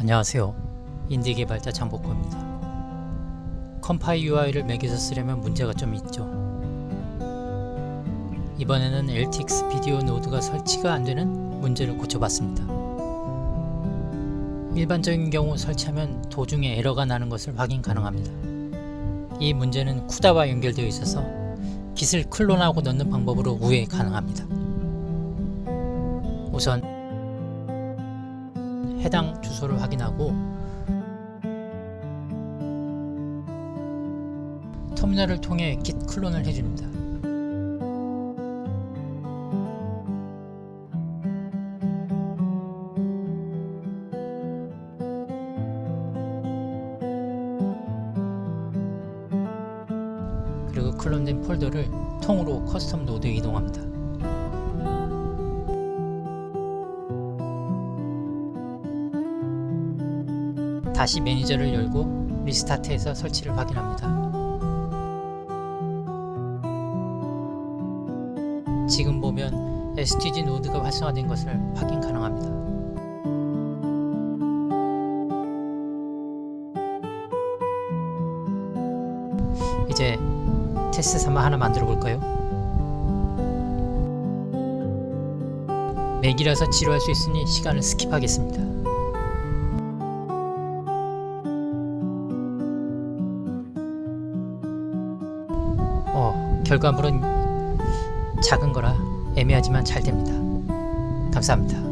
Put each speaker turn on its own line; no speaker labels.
안녕하세요. 인디 개발자 장복호입니다. 컴파이 UI를 맥에서 쓰려면 문제가 좀 있죠. 이번에는 LTX 비디오 노드가 설치가 안 되는 문제를 고쳐봤습니다. 일반적인 경우 설치하면 도중에 에러가 나는 것을 확인 가능합니다. 이 문제는 쿠다와 연결되어 있어서 깃을 클론하고 넣는 방법으로 우회 가능합니다. 우선 해당 주소를 확인하고 터미널을 통해 git 클론을 해줍니다. 그리고 클론된 폴더를 통으로 커스텀 노드에 이동합니다. 다시 매니저를 열고 리스타트해서 설치를 확인합니다. 지금 보면 STG 노드가 활성화된 것을 확인 가능합니다. 이제 테스트 삼아 하나 만들어 볼까요? 맥이라서 지루할 수 있으니 시간을 스킵하겠습니다. 어, 결과물은 작은 거라 애매하지만 잘 됩니다. 감사합니다.